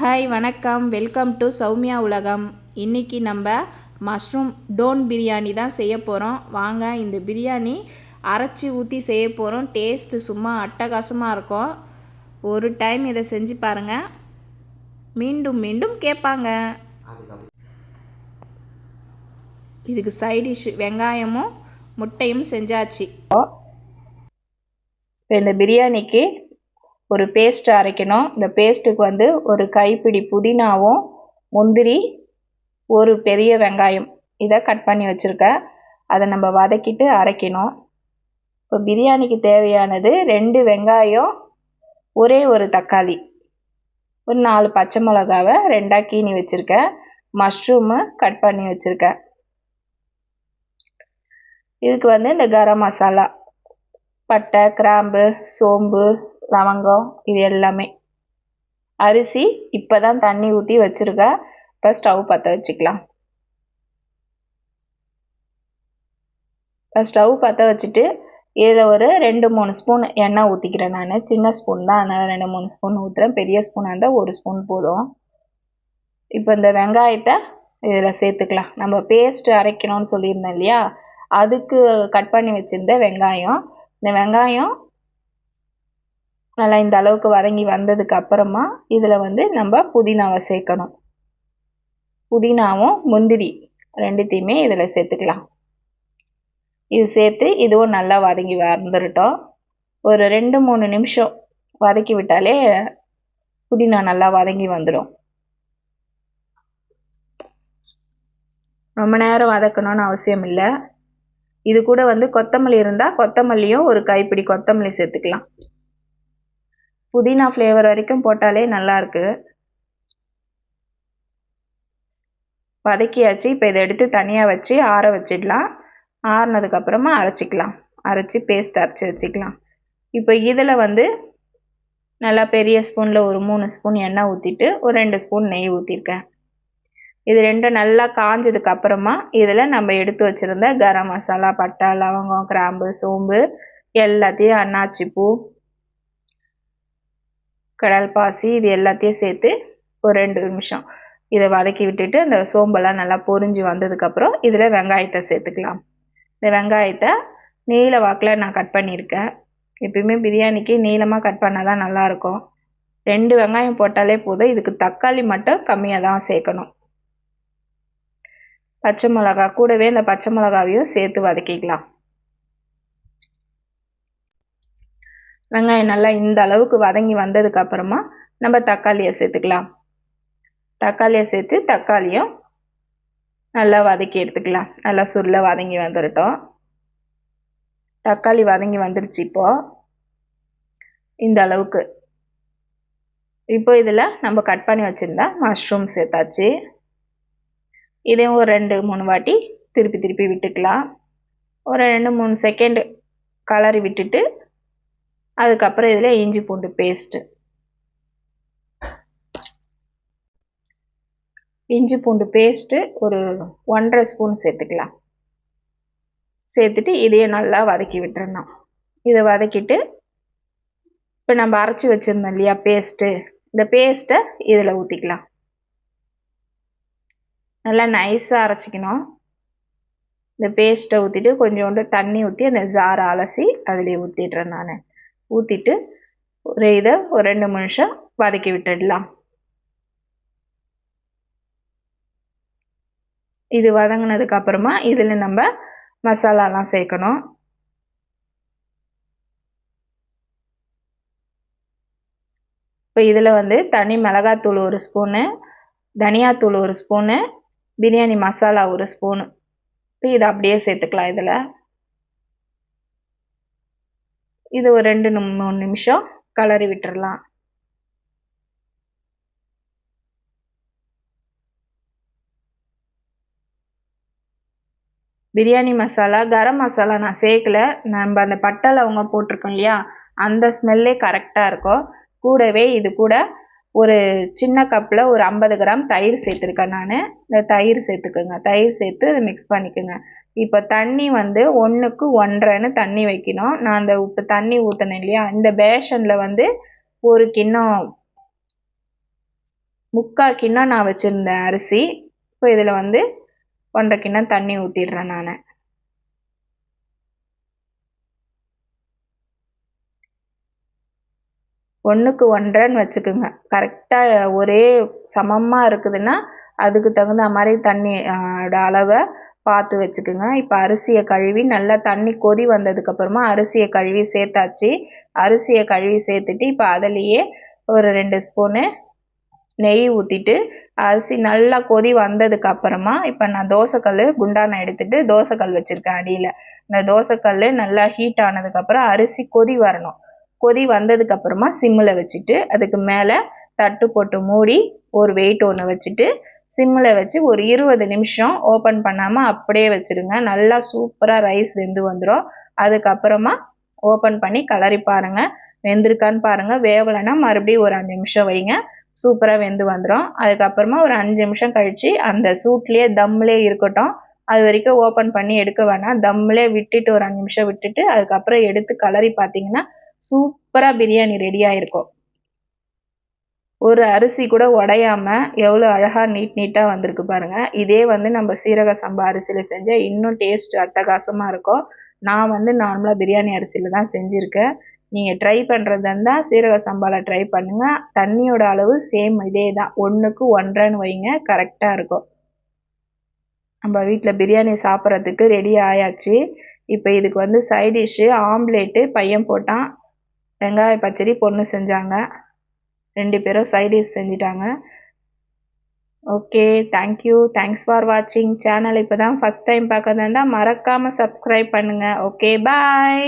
Hi வணக்கம். Welcome to Soumya உலகம். இன்றைக்கி நம்ம மஷ்ரூம் டோன் பிரியாணி தான் செய்ய போகிறோம் வாங்க இந்த பிரியாணி அரைச்சி ஊற்றி செய்ய போகிறோம் டேஸ்ட்டு சும்மா அட்டகாசமாக இருக்கும். ஒரு டைம் இதை செஞ்சு பாருங்கள் மீண்டும் மீண்டும் கேட்பாங்க. இதுக்கு சைட் டிஷ் வெங்காயமும் முட்டையும் செஞ்சாச்சு. இப்போ இந்த பிரியாணிக்கு ஒரு பேஸ்ட் அரைக்கணும். இந்த பேஸ்ட்டுக்கு வந்து ஒரு கைப்பிடி புதினாவும் முந்திரி ஒரு பெரிய வெங்காயம். இதை கட் பண்ணி வச்சுருக்கேன் அதை நம்ம வதக்கிட்டு அரைக்கணும். இப்போ பிரியாணிக்கு தேவையானது ரெண்டு வெங்காயம் ஒரே ஒரு தக்காளி. ஒரு நாலு பச்சை மிளகாவை ரெண்டாக கீனி வச்சுருக்கேன் மஷ்ரூமு கட் பண்ணி வச்சுருக்கேன் இதுக்கு வந்து இந்த கரம் மசாலா. பட்டை கிராம்பு சோம்பு லவங்கம் இது எல்லாமே. அரிசி இப்போ தான் தண்ணி ஊற்றி வச்சுருக்கேன் இப்போ ஸ்டவ் பற்ற வச்சுக்கலாம். இப்போ ஸ்டவ் பற்ற வச்சுட்டு இதில் ஒரு ரெண்டு மூணு ஸ்பூன் எண்ணெய் ஊற்றிக்கிறேன் நான். சின்ன ஸ்பூன் தான். அதனால் ரெண்டு மூணு ஸ்பூன் ஊற்றுறேன் பெரிய ஸ்பூனாக இருந்தால் ஒரு ஸ்பூன் போதும். இப்போ இந்த வெங்காயத்தை இதில் சேர்த்துக்கலாம். நம்ம பேஸ்ட் அரைக்கணும்னு சொல்லியிருந்தேன் இல்லையா? அதுக்கு கட் பண்ணி வச்சுருந்த வெங்காயம். இந்த வெங்காயம் நல்லா இந்த அளவுக்கு வதங்கி வந்ததுக்கு அப்புறமா இதில் வந்து நம்ம புதினாவை சேர்க்கணும். புதினாவும் முந்திரி ரெண்டுத்தையுமே இதில் சேர்த்துக்கலாம். இது சேர்த்து இதுவும் நல்லா வதங்கி வந்துடட்டும் ஒரு ரெண்டு மூணு நிமிஷம் வதக்கி விட்டாலே புதினா நல்லா வதங்கி வந்துடும் ரொம்ப நேரம் வதக்கணும்னு அவசியம் இல்லை. இது கூட வந்து கொத்தமல்லி இருந்தால் கொத்தமல்லியும் ஒரு கைப்பிடி கொத்தமல்லி சேர்த்துக்கலாம். புதினா ஃப்ளேவர் வரைக்கும் போட்டாலே நல்லாயிருக்கு வதக்கியாச்சு. இப்போ இதை எடுத்து தனியாக வச்சு ஆற வச்சிடலாம். ஆறினதுக்கப்புறமா அரைச்சிக்கலாம். அரைச்சி பேஸ்ட் அரைச்சி வச்சுக்கலாம். இப்போ இதில் வந்து நல்லா பெரிய ஸ்பூனில் ஒரு மூணு ஸ்பூன் எண்ணெய் ஊற்றிட்டு ஒரு ரெண்டு ஸ்பூன் நெய் ஊற்றிருக்கேன் இது ரெண்டும் நல்லா காஞ்சதுக்கு அப்புறமா இதில் நம்ம எடுத்து வச்சுருந்த கரம் மசாலா பட்டை லவங்கம் கிராம்பு சோம்பு எல்லாத்தையும் அன்னாச்சி பூ கடல் பாசி இது எல்லாத்தையும் சேர்த்து ஒரு ரெண்டு நிமிஷம். இதை வதக்கி விட்டுட்டு அந்த சோம்பெல்லாம் நல்லா பொரிஞ்சு வந்ததுக்கப்புறம் இதில் வெங்காயத்தை சேர்த்துக்கலாம். இந்த வெங்காயத்தை நீல வாக்கில் நான் கட் பண்ணியிருக்கேன். எப்பயுமே பிரியாணிக்கு நீளமாக கட் பண்ணால் தான் நல்லாயிருக்கும். ரெண்டு வெங்காயம் போட்டாலே போதும். இதுக்கு தக்காளி மட்டும் கம்மியாக தான் சேர்க்கணும். பச்சை மிளகா கூடவே இந்த பச்சை மிளகாவையும் சேர்த்து வதக்கிக்கலாம். வெங்காயம் நல்லா இந்த அளவுக்கு வதங்கி வந்ததுக்கு அப்புறமா நம்ம தக்காளியை சேர்த்துக்கலாம். தக்காளியை சேர்த்து தக்காளியும் நல்லா வதக்கி எடுத்துக்கலாம். நல்லா சுருள வதங்கி வந்துடட்டும் தக்காளி வதங்கி வந்துடுச்சு இப்போ. இந்த அளவுக்கு. இப்போ இதில் நம்ம கட் பண்ணி வச்சுருந்தா மஷ்ரூம் சேர்த்தாச்சு. இதையும் ஒரு ரெண்டு மூணு வாட்டி திருப்பி திருப்பி விட்டுக்கலாம். ஒரு ரெண்டு மூணு செகண்டு கலரி விட்டுட்டு அதுக்கப்புறம் இதில் இஞ்சி பூண்டு பேஸ்ட்டு இஞ்சி பூண்டு பேஸ்ட்டு ஒரு ஒன்றரை ஸ்பூன் சேர்த்துக்கலாம். சேர்த்துட்டு இதையே நல்லா வதக்கி விட்டுறணும். இதை வதக்கிட்டு இப்போ நம்ம அரைச்சி வச்சுருந்தோம் இல்லையா பேஸ்ட்டு இந்த பேஸ்ட்டை இதில் ஊற்றிக்கலாம் நல்லா நைஸாக அரைச்சிக்கணும். இந்த பேஸ்ட்டை ஊற்றிட்டு கொஞ்சோண்டு தண்ணி ஊற்றி அந்த ஜாரை அலசி அதிலே ஊற்றிடுறேன் நான். ஊற்றிட்டு ஒரு இதை ஒரு ரெண்டு நிமிஷம் வதக்கி விட்டுடலாம். இது வதங்கினதுக்கு அப்புறமா இதில் நம்ம மசாலாலாம் சேர்க்கணும். இப்போ இதில் வந்து தனி மிளகாத்தூள் ஒரு ஸ்பூனு தனியாத்தூள் ஒரு ஸ்பூனு பிரியாணி மசாலா ஒரு ஸ்பூனு இப்போ இதை அப்படியே சேர்த்துக்கலாம் இதில். இது ஒரு ரெண்டு மூணு நிமிஷம் கலரி விட்டுறலாம். பிரியாணி மசாலா கரம் மசாலா நான் சேர்க்கல. நம்ம அந்த பட்டை லவங்க போட்டிருக்கோம் இல்லையா? அந்த ஸ்மெல்லே கரெக்டாக இருக்கும். கூடவே இது கூட ஒரு சின்ன கப்பில் ஒரு ஐம்பது கிராம் தயிர் சேர்த்துருக்கேன் நான். இந்த தயிர் சேர்த்துக்குங்க. தயிர் சேர்த்து மிக்ஸ் பண்ணிக்கோங்க. இப்போ தண்ணி வந்து ஒன்றுக்கு ஒன்றரைன்னு தண்ணி வைக்கணும். நான் அந்த இப்போ தண்ணி ஊற்றினேன் இல்லையா? இந்த பேஷனில் வந்து ஒரு கிண்ணம் முக்கால் கிண்ணம் நான் வச்சுருந்தேன் அரிசி. இப்போ இதில் வந்து ஒன்றரை கிண்ணம் தண்ணி ஊற்றிடுறேன் நான். ஒன்றுக்கு ஒன்றரைன்னு வச்சுக்கோங்க. கரெக்டாக ஒரே சமமாக இருக்குதுன்னா அதுக்கு தகுந்த மாதிரி தண்ணி அளவை பார்த்து வச்சுக்கோங்க. இப்போ அரிசியை கழுவி நல்லா தண்ணி கொதி வந்ததுக்கப்புறமா அரிசியை கழுவி சேர்த்தாச்சு. அரிசியை கழுவி சேர்த்துட்டு இப்போ அதுலேயே ஒரு ரெண்டு ஸ்பூனு நெய் ஊற்றிட்டு அரிசி நல்லா கொதி வந்ததுக்கு அப்புறமா இப்போ நான் தோசைக்கல் குண்டானை எடுத்துட்டு தோசைக்கல் வச்சுருக்கேன் அடியில். இந்த தோசைக்கல் நல்லா ஹீட் ஆனதுக்கப்புறம் அரிசி கொதி வரணும். கொதி வந்ததுக்கு அப்புறமா சிம்மில் வச்சுட்டு அதுக்கு மேலே தட்டு போட்டு மூடி ஒரு வெயிட் ஒன்று வச்சுட்டு சிம்மில் வச்சு ஒரு இருபது நிமிஷம் ஓப்பன் பண்ணாமல் அப்படியே வச்சுருங்க. நல்லா சூப்பராக ரைஸ் வெந்து வந்துடும் அதுக்கப்புறமா ஓப்பன் பண்ணி கலரி பாருங்கள் வெந்திருக்கான்னு பாருங்கள் வேவலைன்னா மறுபடியும் ஒரு அஞ்சு நிமிஷம் வைங்க. சூப்பராக வெந்து வந்துடும் அதுக்கப்புறமா ஒரு அஞ்சு நிமிஷம் கழித்து அந்த சூட்லேயே தம்லேயே இருக்கட்டும். அது வரைக்கும் ஓப்பன் பண்ணி எடுக்க வேணாம். தம்லே விட்டுட்டு ஒரு அஞ்சு நிமிஷம் விட்டுட்டு அதுக்கப்புறம் எடுத்து கலரி பார்த்தீங்கன்னா சூப்பராக பிரியாணி ரெடியாக இருக்கும் ஒரு அரிசி கூட உடையாம எவ்வளோ அழகாக நீட் நீட்டாக வந்திருக்கு பாருங்கள் இதே வந்து நம்ம சீரக சம்பா அரிசியில் செஞ்சால் இன்னும் டேஸ்ட் அட்டகாசமாக இருக்கும். நான் வந்து நார்மலாக பிரியாணி அரிசியில் தான் செஞ்சுருக்கேன். நீங்கள் ட்ரை பண்ணுறதா இருந்தால் சீரக சம்பாவில் ட்ரை பண்ணுங்கள் தண்ணியோட அளவு சேம் இதே தான். ஒன்றுக்கு ஒன்றரைன்னு வைங்க கரெக்டாக இருக்கும். நம்ம வீட்டில் பிரியாணி சாப்பிட்றதுக்கு ரெடி ஆயாச்சு. இப்போ இதுக்கு வந்து சைட் டிஷ்ஷு ஆம்லேட்டு பையன் போட்டான். வெங்காய பச்சடி பொண்ணு செஞ்சாங்க. ரெண்டு பேரும் சைடிஷ் செஞ்சிட்டாங்க. Okay thank you thanks for வாட்சிங் சேனல் இப்போ தான் ஃபஸ்ட் டைம் பார்க்கறதா இருந்தால் மறக்காமல் சப்ஸ்கிரைப் பண்ணுங்கள் ஓகே பாய்